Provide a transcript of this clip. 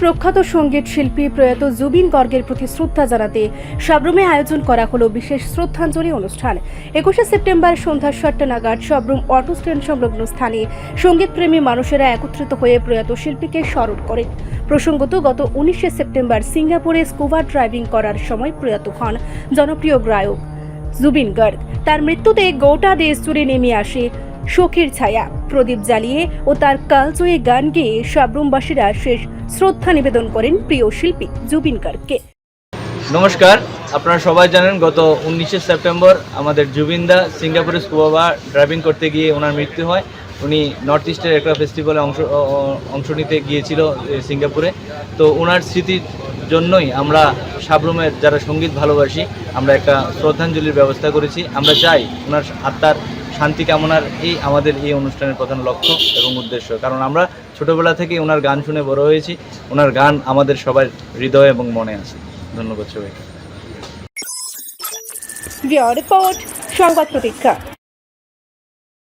প্রখ্যাত সংগীত শিল্পী প্রয়াত জুবিন গর্গের প্রতি শ্রদ্ধা জানাতে সাবরুমে আয়োজন করা হলো বিশেষ শ্রদ্ধাঞ্জলি অনুষ্ঠান। একুশে সেপ্টেম্বর সন্ধ্যা সাতটা নাগাদ সাবরুম অটো স্ট্যান্ড সংলগ্ন স্থানে সঙ্গীতপ্রেমী মানুষেরা একত্রিত হয়ে প্রয়াত শিল্পীকে স্মরণ করেন প্রসঙ্গত, গত উনিশে সেপ্টেম্বর সিঙ্গাপুরে স্কুবা ড্রাইভিং করার সময় প্রয়াত হন জনপ্রিয় গায়ক জুবিন গর্গ। তার মৃত্যুতে গোটা দেশ জুড়ে নেমে আসে শোকের ছায়া। প্রদীপ জ্বালিয়ে ও তার কালজয়ী গান গেয়ে সাবরুমবাসীরা শেষ শ্রদ্ধা নিবেদন করেন প্রিয় শিল্পী জুবিন গার্গকে। নমস্কার, আপনারা সবাই জানেন গত উনিশে সেপ্টেম্বর আমাদের জুবিনদা সিঙ্গাপুরে স্কুবা ড্রাইভিং করতে গিয়ে ওনার মৃত্যু হয়। উনি নর্থ ইস্টের একটা ফেস্টিভ্যালে অংশ অংশ নিতে গিয়েছিল সিঙ্গাপুরে। তো ওনার স্মৃতির জন্যই আমরা সাবরুমের যারা সংগীত ভালোবাসি, আমরা একটা শ্রদ্ধাঞ্জলির ব্যবস্থা করেছি। আমরা চাই ওনার আত্মার শান্তি কামনার এই আমাদের এই অনুষ্ঠানের প্রধান লক্ষ্য এবং উদ্দেশ্য। কারণ আমরা ছোটবেলা থেকে ওনার গান শুনে বড় হয়েছি। ওনার গান আমাদের সবার হৃদয় এবং মনে আছে। ধন্যবাদ সবাইকে। রিপোর্ট, সংবাদ প্রতীক্ষা।